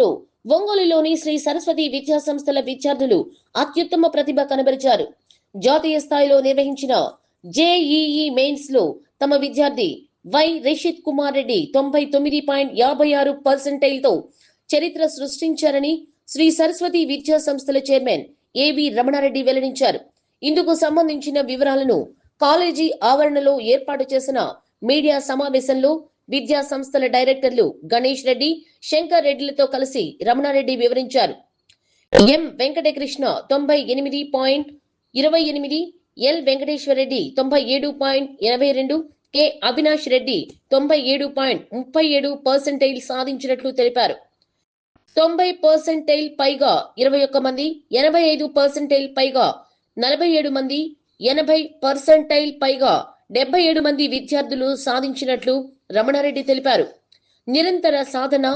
లో ఒంగోలులోని శ్రీ సరస్వతి విద్యా సంస్థల విద్యార్థులు అత్యుత్తమ ప్రతిభ కనబరిచారు. జాతీయ స్థాయిలో నిర్వహించిన జేఈఈ మెయిన్స్లో తమ విద్యార్థి వై రిషిత్ కుమార్ రెడ్డి తొంభై తొమ్మిది పాయింట్ యాభై ఆరు పర్సెంటైల్తో చరిత్ర సృష్టించారని శ్రీ సరస్వతి విద్యా సంస్థల చైర్మన్ ఏవి రమణారెడ్డి వెల్లడించారు. ఇందుకు సంబంధించిన వివరాలను కాలేజీ ఆవరణలో ఏర్పాటు చేసిన మీడియా సమావేశంలో విద్యా సంస్థల డైరెక్టర్లు గణేష్ రెడ్డి శంకర్ రెడ్డిలతో కలిసి రమణారెడ్డి వివరించారు. ఎం వెంకటకృష్ణ తొంభై ఎనిమిది పాయింట్ ఇరవై ఎనిమిది ఎల్ వెంకటేశ్వర రెడ్డి తొంభై ఏడు పాయింట్ ఎనభై రెండు కె అవినాష్ రెడ్డి తొంభై ఏడు పాయింట్ ముప్పై ఏడు పర్సెంటైల్ సాధించినట్లు తెలిపారు. తొంభై పర్సెంటైల్ పైగా ఇరవై ఒక్క మంది ఎనభై ఐదు పర్సెంటైల్ పైగా నలభై ఏడు మంది ఎనభై పర్సెంటైల్ పైగా డెబ్బై ఏడు మంది విద్యార్థులు సాధించినట్లు రమణారెడ్డి తెలిపారు. నిరంతర సాధన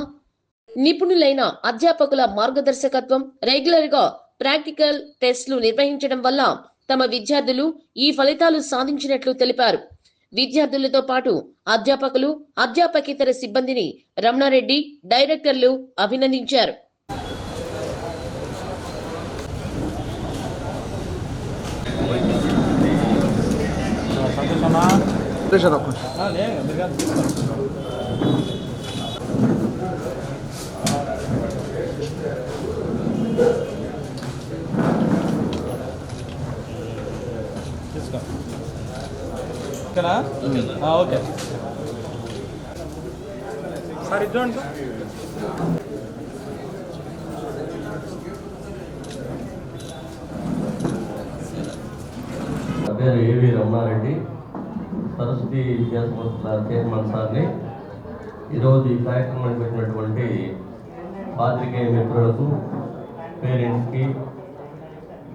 నిపుణులైన అధ్యాపకుల మార్గదర్శకత్వం రెగ్యులర్గా ప్రాక్టికల్ టెస్టులు నిర్వహించడం వల్ల తమ విద్యార్థులు ఈ ఫలితాలు సాధించినట్లు తెలిపారు. విద్యార్థులతో పాటు అధ్యాపకులు అధ్యాపకేతర సిబ్బందిని రమణారెడ్డి డైరెక్టర్లు అభినందించారు. సంతోషమా ప్రెషర్ ఒక్క ఇక్కడ? ఓకే. సార్ ఇది చూడండి పేరు ఏవి రమణారెడ్డి. సరస్వతి విద్యా సంస్థల చైర్మన్ సార్ని ఈరోజు ఈ కార్యక్రమానికి పెట్టినటువంటి పాత్రికేయ మిత్రులకు పేరెంట్స్కి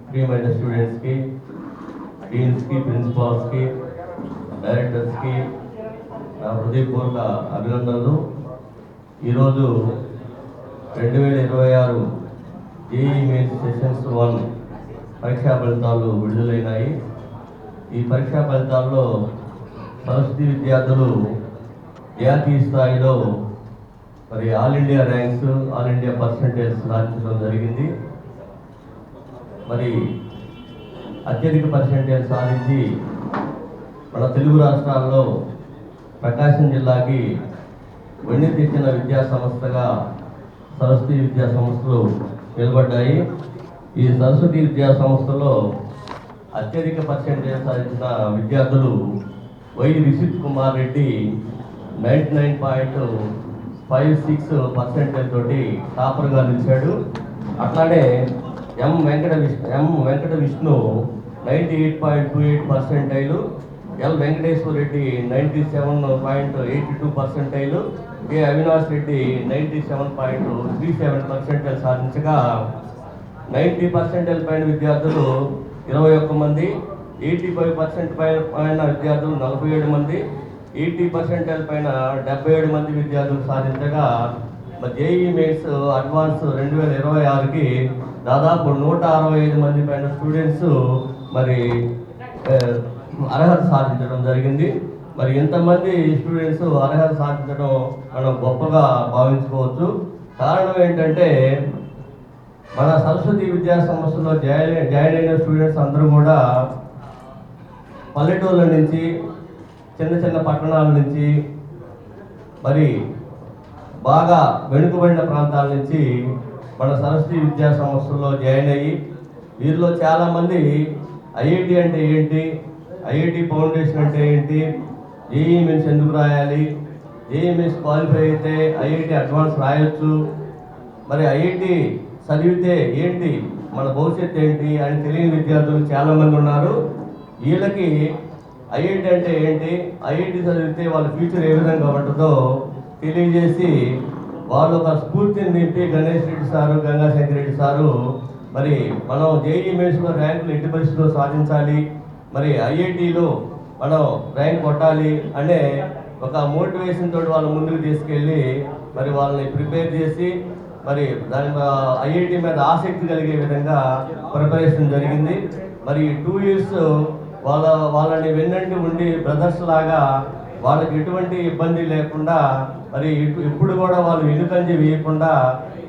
ప్రియమైన స్టూడెంట్స్కి డీన్స్కి ప్రిన్సిపాల్స్కి డైరెక్టర్స్కి నా హృదయపూర్వక అభినందనలు. ఈరోజు రెండు వేల ఇరవై ఆరు జేఈ మెయిన్ సెషన్స్ వన్ పరీక్షా ఫలితాలు విడుదలైనాయి. ఈ పరీక్షా ఫలితాల్లో సరస్వతి విద్యార్థులు జాతీయ స్థాయిలో మరి all India ranks all India percentage సాధించడం జరిగింది. మరి అత్యధిక పర్సంటేజ్ సాధించి మన తెలుగు రాష్ట్రాల్లో ప్రకాశం జిల్లాకి వెండి తెచ్చిన విద్యా సంస్థగా సరస్వతి విద్యా సంస్థలు నిలబడ్డాయి. ఈ సరస్వతి విద్యా సంస్థలో అత్యధిక పర్సెంటేజ్ సాధించిన విద్యార్థులు Y Rishith Kumar Reddy ninety nine point five six percentage తోటి టాపర్గా నిలిచాడు. అట్లానే M Venkata Vishnu M Venkata Vishnu ninety eight point two eight percentile L Venkateswara Reddy ninety seven point eighty two percentile K Avinash Reddy ninety seven point three seven percentile సాధించగా ninety percentile పైన విద్యార్థులు ఇరవై ఒక్క మంది eighty five percent పైన పైన విద్యార్థులు నలభై ఏడు మంది ఎయిటీ పర్సెంట్ పైన డెబ్బై ఏడు మంది విద్యార్థులు సాధించగా జేఈ మెయిన్స్ అడ్వాన్స్ రెండు వేల ఇరవై ఆరుకి దాదాపు నూట అరవై ఐదు మంది పైన స్టూడెంట్స్ మరి అర్హత సాధించడం జరిగింది. మరి ఇంతమంది స్టూడెంట్స్ అర్హత సాధించడం మనం గొప్పగా భావించుకోవచ్చు. కారణం ఏంటంటే మన సరస్వతి విద్యా సంస్థలో జాయిన్ జాయిన్ అయిన స్టూడెంట్స్ అందరూ కూడా పల్లెటూళ్ళ నుంచి చిన్న చిన్న పట్టణాల నుంచి మరి బాగా వెనుకబడిన ప్రాంతాల నుంచి మన సరస్వతి విద్యా సంస్థల్లో జాయిన్ అయ్యి వీరిలో చాలామంది ఐఐటి అంటే ఏంటి ఐఐటి ఫౌండేషన్ అంటే ఏంటి ఏఈ మెన్స్ ఎందుకు రాయాలి ఏఈ మెన్స్ క్వాలిఫై అయితే ఐఐటి అడ్వాన్స్ రాయొచ్చు మరి ఐఐటి చదివితే ఏంటి మన భవిష్యత్తు ఏంటి అని తెలియని విద్యార్థులు చాలామంది ఉన్నారు. వీళ్ళకి ఐఐటి అంటే ఏంటి? ఐఐటి చదివితే వాళ్ళ ఫ్యూచర్ ఏ విధంగా ఉంటుందో తెలియజేసి వాళ్ళు ఒక స్ఫూర్తిని నింపి గణేష్ రెడ్డి సారు గంగాశంకర్ రెడ్డి సారు మరి మనం జేఈ మెయిన్స్లో ర్యాంకులు ఎట్టి పరిస్థితుల్లో సాధించాలి మరి ఐఐటిలో మనం ర్యాంక్ కొట్టాలి అనే ఒక మోటివేషన్ తోటి వాళ్ళ ముందుకు తీసుకెళ్ళి మరి వాళ్ళని ప్రిపేర్ చేసి మరి దాని ఐఐటి మీద ఆసక్తి కలిగే విధంగా ప్రిపరేషన్ జరిగింది. మరి టూ ఇయర్స్ వాళ్ళ వాళ్ళని వెన్నంటి ఉండి బ్రదర్స్ లాగా వాళ్ళకి ఎటువంటి ఇబ్బంది లేకుండా మరి ఇటు- ఇప్పుడు కూడా వాళ్ళు ఇనుకంజి వేయకుండా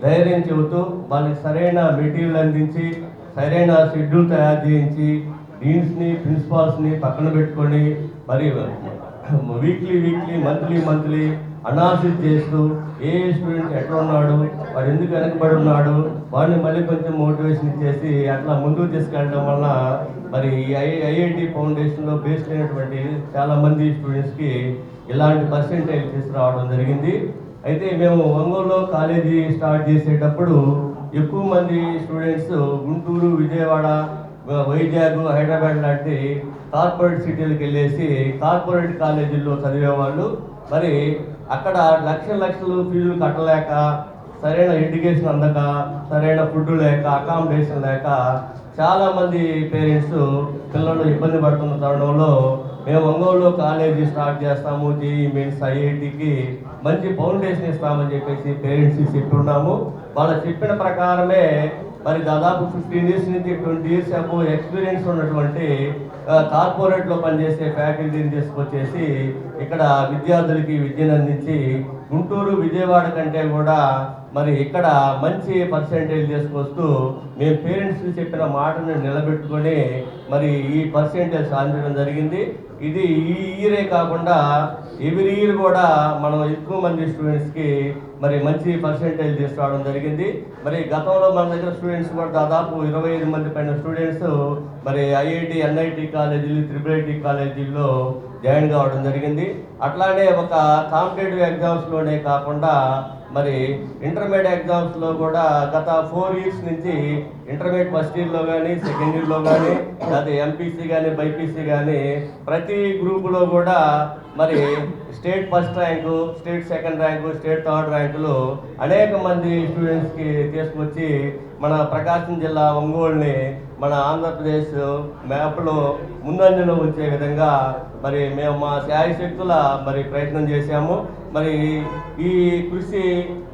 ధైర్యం చెబుతూ వాళ్ళకి సరైన మెటీరియల్ అందించి సరైన షెడ్యూల్ తయారు చేయించి డీన్స్ని ప్రిన్సిపాల్స్ని పక్కన పెట్టుకొని మరి weekly weekly monthly monthly analysis చేస్తూ ఏ స్టూడెంట్ ఎట్లా ఉన్నాడు వాడు ఎందుకు వెనకబడి ఉన్నాడు వాడిని మళ్ళీ కొంచెం మోటివేషన్ ఇచ్చేసి అట్లా ముందుకు తీసుకెళ్ళడం వల్ల మరి ఈ ఐ ఐఐటి ఫౌండేషన్లో బేస్డ్ అయినటువంటి చాలామంది స్టూడెంట్స్కి ఇలాంటి పర్సెంటేజ్ తీసుకురావడం జరిగింది. అయితే మేము ఒంగోలులో కాలేజీ స్టార్ట్ చేసేటప్పుడు ఎక్కువ మంది స్టూడెంట్స్ గుంటూరు విజయవాడ వైజాగ్ హైదరాబాద్ లాంటి కార్పొరేట్ సిటీలకు వెళ్ళేసి కార్పొరేట్ కాలేజీల్లో చదివేవాళ్ళు. మరి అక్కడ లక్షల లక్షలు ఫీజులు కట్టలేక సరైన ఎడ్యుకేషన్ అందక సరైన ఫుడ్ లేక అకామిడేషన్ లేక చాలామంది పేరెంట్స్ పిల్లలు ఇబ్బంది పడుతున్న తరుణంలో మేము ఒంగోలులో కాలేజీ స్టార్ట్ చేస్తాము జేఈ మీన్స్ ఐఐటికి మంచి ఫౌండేషన్ ఇస్తామని చెప్పేసి పేరెంట్స్కి చెప్పున్నాము వాళ్ళు చెప్పిన ప్రకారమే మరి దాదాపు ఫిఫ్టీన్ ఇయర్స్ నుంచి ట్వంటీ ఇయర్స్ అబో ఎక్స్పీరియన్స్ ఉన్నటువంటి కార్పొరేట్లో పనిచేసే ఫ్యాకల్టీని తీసుకొచ్చేసి ఇక్కడ విద్యార్థులకి విద్యను అందించి గుంటూరు విజయవాడ కంటే కూడా మరి ఇక్కడ మంచి పర్సెంటేజ్ తీసుకొస్తూ మేము పేరెంట్స్ చెప్పిన మాటను నిలబెట్టుకొని మరి ఈ పర్సెంటేజ్ సాధించడం జరిగింది. ఇది ఈ ఇయరే కాకుండా ఎవ్రీ ఇయర్ కూడా మనం ఎక్కువ మంది స్టూడెంట్స్కి మరి మంచి పర్సెంటేజ్ తీసుకురావడం జరిగింది. మరి గతంలో మన దగ్గర స్టూడెంట్స్ కూడా దాదాపు ఇరవై ఐదు మంది పైన స్టూడెంట్స్ మరి ఐఐటి ఎన్ఐటి కాలేజీలు త్రిపుల్ ఐటి కాలేజీల్లో జాయిన్ కావడం జరిగింది. అట్లానే ఒక కాంపిటేటివ్ ఎగ్జామ్స్లోనే కాకుండా మరి ఇంటర్మీడియట్ ఎగ్జామ్స్లో కూడా గత ఫోర్ ఇయర్స్ నుంచి ఇంటర్మీడియట్ ఫస్ట్ ఇయర్లో కానీ సెకండ్ ఇయర్లో కానీ లేదా ఎంపీసీ కానీ బైపీసీ కానీ ప్రతి గ్రూపులో కూడా మరి state first rank state second rank state third ర్యాంకులు అనేక మంది స్టూడెంట్స్కి తీసుకొచ్చి మన ప్రకాశం జిల్లా ఒంగోలుని మన ఆంధ్రప్రదేశ్ మ్యాప్లో ముందంజలో వచ్చే విధంగా మరి మేము మా శాయశక్తుల మరి ప్రయత్నం చేశాము. మరి ఈ కృషి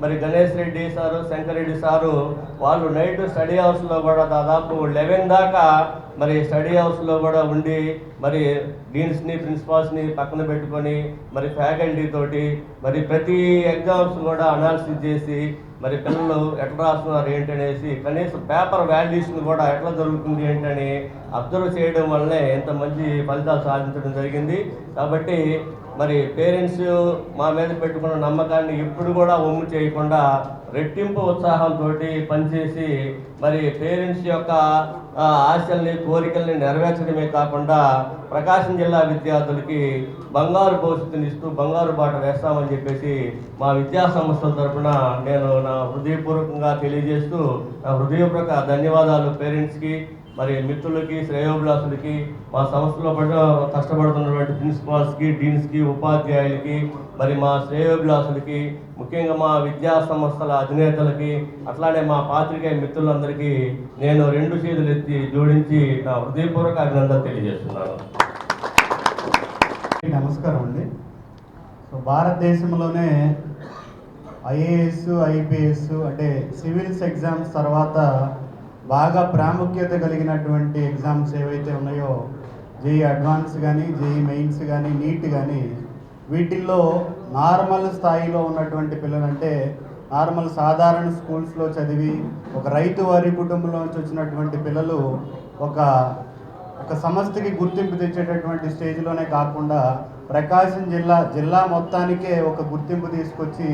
మరి గణేష్ రెడ్డి సారు శంకర్ రెడ్డి సారు వాళ్ళు నైట్ స్టడీ హౌస్లో కూడా దాదాపు లెవెన్ దాకా మరి స్టడీ హౌస్లో కూడా ఉండి మరి డీన్స్ని ప్రిన్సిపాల్స్ని పక్కన పెట్టుకొని మరి ఫ్యాకల్టీ తోటి మరి ప్రతి ఎగ్జామ్స్ కూడా అనాలిసిస్ చేసి మరి పిల్లలు ఎట్లా రాస్తున్నారు ఏంటనేసి కనీసం పేపర్ వాల్యూషన్ కూడా ఎట్లా జరుగుతుంది ఏంటని అబ్జర్వ్ చేయడం వల్లనే ఎంత మంచి ఫలితాలు సాధించడం జరిగింది. కాబట్టి మరి పేరెంట్స్ మా మీద పెట్టుకున్న నమ్మకాన్ని ఎప్పుడు కూడా ఒమ్ము చేయకుండా రెట్టింపు ఉత్సాహంతో పనిచేసి మరి పేరెంట్స్ యొక్క ఆశల్ని కోరికల్ని నెరవేర్చడమే కాకుండా ప్రకాశం జిల్లా విద్యార్థులకి బంగారు భవిష్యత్తుని ఇస్తూ బంగారు బాట వేస్తామని చెప్పేసి మా విద్యా సంస్థల తరఫున నేను నా హృదయపూర్వకంగా తెలియజేస్తూ నా హృదయపూర్వక ధన్యవాదాలు పేరెంట్స్కి. మరి మిత్రులకి శ్రేయోభిలాసులకి మా సంస్థలో పట్ల కష్టపడుతున్నటువంటి ప్రిన్సిపాల్స్కి డీన్స్కి ఉపాధ్యాయులకి మరి మా శ్రేయోభిలాసులకి ముఖ్యంగా మా విద్యా సంస్థల అధినేతలకి అట్లానే మా పాత్రికేయ మిత్రులందరికీ నేను రెండు చేతులు ఎత్తి జోడించి నా హృదయపూర్వక అభినందన తెలియజేస్తున్నాను. నమస్కారం అండి. సో భారతదేశంలోనే ఐఏఎస్ ఐపీఎస్ అంటే సివిల్స్ ఎగ్జామ్స్ తర్వాత బాగా ప్రాముఖ్యత కలిగినటువంటి ఎగ్జామ్స్ ఏవైతే ఉన్నాయో జేఈ అడ్వాన్స్ కానీ జేఈ మెయిన్స్ కానీ నీట్ కానీ వీటిల్లో నార్మల్ స్థాయిలో ఉన్నటువంటి పిల్లలంటే నార్మల్ సాధారణ స్కూల్స్లో చదివి ఒక రైతు వారి కుటుంబంలో నుంచి వచ్చినటువంటి పిల్లలు ఒక ఒక సంస్థకి గుర్తింపు తెచ్చేటటువంటి స్టేజ్లోనే కాకుండా ప్రకాశం జిల్లా జిల్లా మొత్తానికే ఒక గుర్తింపు తీసుకొచ్చి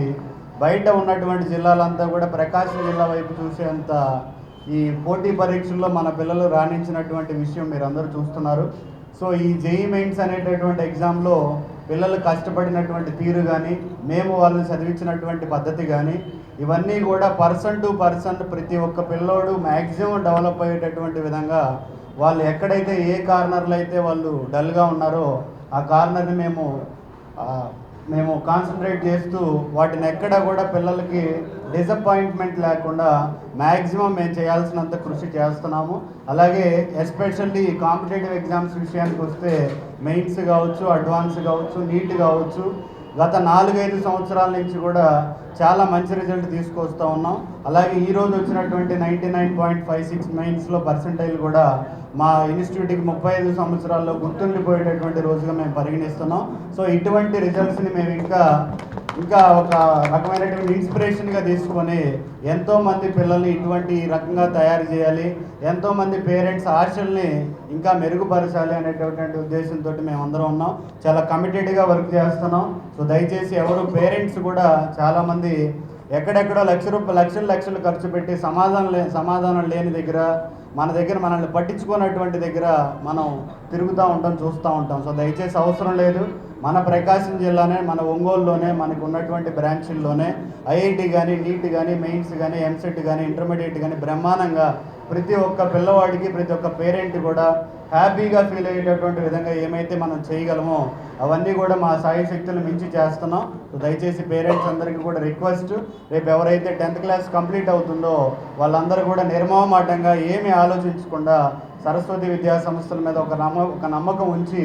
బయట ఉన్నటువంటి జిల్లాలంతా కూడా ప్రకాశం జిల్లా వైపు చూసేంత ఈ పోటీ పరీక్షల్లో మన పిల్లలు రాణించినటువంటి విషయం మీరు అందరూ చూస్తున్నారు. సో ఈ జేఈ మెయిన్స్ అనేటటువంటి ఎగ్జామ్లో పిల్లలు కష్టపడినటువంటి తీరు కానీ మేము వాళ్ళని చదివించినటువంటి పద్ధతి కానీ ఇవన్నీ కూడా పర్సన్ టు పర్సన్ ప్రతి ఒక్క పిల్లోడు మ్యాక్సిమం డెవలప్ అయ్యేటటువంటి విధంగా వాళ్ళు ఎక్కడైతే ఏ కార్నర్లో అయితే వాళ్ళు డల్గా ఉన్నారో ఆ కార్నర్ని మేము మేము కాన్సన్ట్రేట్ చేస్తూ వాటిని ఎక్కడ కూడా పిల్లలకి డిసప్పాయింట్మెంట్ లేకుండా మ్యాక్సిమం మేము చేయాల్సినంత కృషి చేస్తున్నాము. అలాగే ఎస్పెషల్లీ కాంపిటేటివ్ ఎగ్జామ్స్ విషయానికి వస్తే మెయిన్స్ కావచ్చు అడ్వాన్స్ కావచ్చు నీట్ కావచ్చు. గత నాలుగైదు సంవత్సరాల నుంచి కూడా చాలా మంచి రిజల్ట్ తీసుకొస్తూ ఉన్నాం. అలాగే ఈ రోజు వచ్చినటువంటి ninety nine point five six నైన్స్లో percentile కూడా మా ఇన్స్టిట్యూట్కి ముప్పై ఐదు సంవత్సరాల్లో గుర్తుండిపోయేటటువంటి రోజుగా మేము పరిగణిస్తున్నాం. సో ఇటువంటి రిజల్ట్స్ని మేము ఇంకా ఇంకా ఒక రకమైనటువంటి ఇన్స్పిరేషన్గా తీసుకొని ఎంతోమంది పిల్లల్ని ఇటువంటి రకంగా తయారు చేయాలి ఎంతోమంది పేరెంట్స్ ఆశల్ని ఇంకా మెరుగుపరచాలి అనేటటువంటి ఉద్దేశంతో మేము ఉన్నాం. చాలా కమిటెడ్గా వర్క్ చేస్తున్నాం. సో దయచేసి ఎవరు పేరెంట్స్ కూడా చాలామంది ఎక్కడెక్కడో లక్ష రూపాయలు లక్షలు లక్షలు ఖర్చు పెట్టి సమాధానం లే సమాధానం లేని దగ్గర మన దగ్గర మనల్ని పట్టించుకున్నటువంటి దగ్గర మనం తిరుగుతూ ఉంటాం చూస్తూ ఉంటాం. సో దయచేసి అవసరం లేదు. మన ప్రకాశం జిల్లానే మన ఒంగోలులోనే మనకు ఉన్నటువంటి బ్రాంచుల్లోనే ఐఐటి కానీ నీట్ కానీ మెయిన్స్ కానీ ఎంసెట్ కానీ ఇంటర్మీడియట్ కానీ బ్రహ్మాండంగా ప్రతి ఒక్క పిల్లవాడికి ప్రతి ఒక్క పేరెంట్ కూడా హ్యాపీగా ఫీల్ అయ్యేటటువంటి విధంగా ఏమైతే మనం చేయగలమో అవన్నీ కూడా మా సాయి శక్తులు మించి చేస్తున్నాం. దయచేసి పేరెంట్స్ అందరికీ కూడా రిక్వెస్ట్ రేపు ఎవరైతే టెన్త్ క్లాస్ కంప్లీట్ అవుతుందో వాళ్ళందరూ కూడా నిర్మమాటంగా ఏమీ ఆలోచించకుండా సరస్వతి విద్యా సంస్థల మీద ఒక నమ్మ ఒక నమ్మకం ఉంచి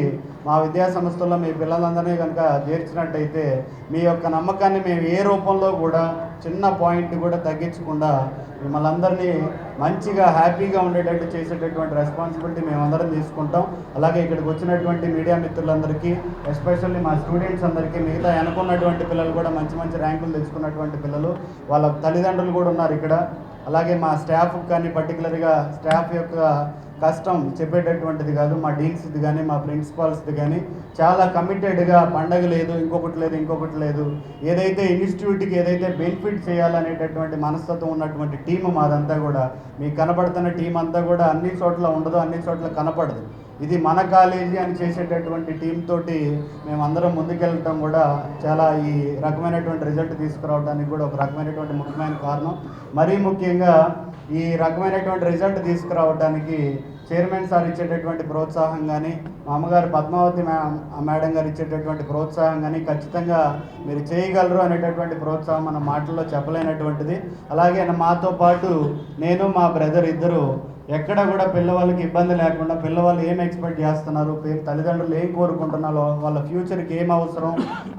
మా విద్యా సంస్థల్లో మీ పిల్లలందరినీ కనుక చేర్చినట్టయితే మీ యొక్క నమ్మకాన్ని మేము ఏ రూపంలో కూడా చిన్న పాయింట్ కూడా తగ్గించకుండా మిమ్మల్ని అందరినీ మంచిగా హ్యాపీగా ఉండేటట్టు చేసేటటువంటి రెస్పాన్సిబిలిటీ మేమందరం తీసుకుంటాం. అలాగే ఇక్కడికి వచ్చినటువంటి మీడియా మిత్రులందరికీ ఎస్పెషల్లీ మా స్టూడెంట్స్ అందరికీ మిగతా అనుకున్నటువంటి పిల్లలు కూడా మంచి మంచి ర్యాంకులు తెచ్చుకున్నటువంటి పిల్లలు వాళ్ళ తల్లిదండ్రులు కూడా ఉన్నారు ఇక్కడ. అలాగే మా స్టాఫ్ కానీ పర్టికులర్గా స్టాఫ్ యొక్క కష్టం చెప్పేటటువంటిది కాదు మా డీన్స్ది కానీ మా ప్రిన్సిపాల్స్ది కానీ చాలా కమిటెడ్గా పండగ లేదు ఇంకొకటి లేదు ఇంకొకటి లేదు. ఏదైతే ఇన్స్టిట్యూట్కి ఏదైతే బెనిఫిట్ చేయాలనేటటువంటి మనస్తత్వం ఉన్నటువంటి టీం మాదంతా కూడా మీకు కనపడుతున్న టీం అంతా కూడా అన్ని చోట్ల ఉండదు అన్ని చోట్ల కనపడదు. ఇది మన కాలేజీ అని చేసేటటువంటి టీం తోటి మేమందరం ముందుకెళ్ళటం కూడా చాలా ఈ రకమైనటువంటి రిజల్ట్ తీసుకురావడానికి కూడా ఒక రకమైనటువంటి ముఖ్యమైన కారణం. మరీ ముఖ్యంగా ఈ రకమైనటువంటి రిజల్ట్ తీసుకురావడానికి చైర్మన్ సార్ ఇచ్చేటటువంటి ప్రోత్సాహం కానీ మా అమ్మగారు పద్మావతి మ్యా మేడం గారు ఇచ్చేటటువంటి ప్రోత్సాహం కానీ ఖచ్చితంగా మీరు చేయగలరు అనేటటువంటి ప్రోత్సాహం మన మాటల్లో చెప్పలేనటువంటిది. అలాగే మాతో పాటు నేను మా బ్రదర్ ఇద్దరు ఎక్కడ కూడా పిల్లవాళ్ళకి ఇబ్బంది లేకుండా పిల్లవాళ్ళు ఏం ఎక్స్పెక్ట్ చేస్తున్నారు తల్లిదండ్రులు ఏం కోరుకుంటున్నారో వాళ్ళ ఫ్యూచర్కి ఏం అవసరం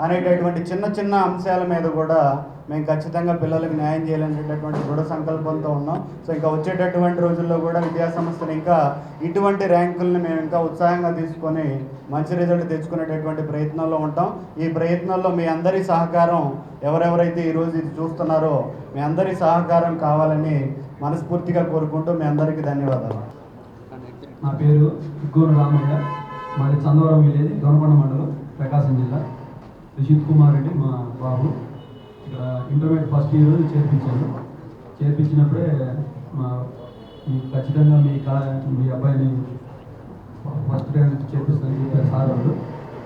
అనేటటువంటి చిన్న చిన్న అంశాల మీద కూడా మేము ఖచ్చితంగా పిల్లలకు న్యాయం చేయాలనేటటువంటి దృఢ సంకల్పంతో ఉన్నాం. సో ఇంకా వచ్చేటటువంటి రోజుల్లో కూడా విద్యాసంస్థలు ఇంకా ఇటువంటి ర్యాంకుల్ని మేము ఇంకా ఉత్సాహంగా తీసుకొని మంచి రిజల్ట్ తెచ్చుకునేటటువంటి ప్రయత్నంలో ఉంటాం. ఈ ప్రయత్నంలో మీ అందరి సహకారం ఎవరెవరైతే ఈరోజు ఇది చూస్తున్నారో మీ అందరి సహకారం కావాలని మనస్ఫూర్తిగా కోరుకుంటూ మీ అందరికీ ధన్యవాదాలు. నా పేరు ఇగ్గూరు రామయ్య. మాది చందవరం విలేజ్ దొనకొండ మండలం ప్రకాశం జిల్లా. రిషిత్ కుమార్ రెడ్డి మా బాబు. ఇక్కడ ఇంటర్మీడియట్ ఫస్ట్ ఇయర్ చేర్పించాను చేర్పించినప్పుడే మా మీ ఖచ్చితంగా మీ కా మీ అబ్బాయిని ఫస్ట్ ర్యాంక్ చేర్పిస్తానని చెప్పారు సార్ వాళ్ళు.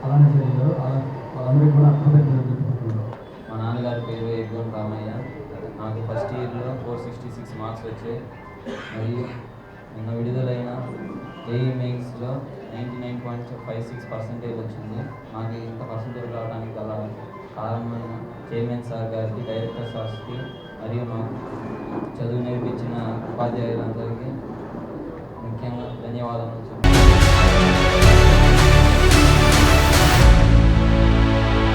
అలానే జరిగారు అలా వాళ్ళందరికీ కూడా కృతజ్ఞతలు తెలుపుకుంటున్నాను. మా నాన్నగారి పేరు ఎగ్గోన్ రామయ్య. ఫస్ట్ ఇయర్లో ఫోర్ సిక్స్టీ సిక్స్ మార్క్స్ వచ్చాయి. మరియు నిన్న విడుదలైన ఏఈ మెయిన్స్లో ninety nine point five six percentage వచ్చింది. నాకు ఇంత పర్సెంటేజ్ రావడానికి గల కారణమైన చైర్మన్ సార్ గారికి డైరెక్టర్ సార్స్కి మరియు మా చదువు నేర్పించిన ఉపాధ్యాయులందరికీ ముఖ్యంగా ధన్యవాదాలు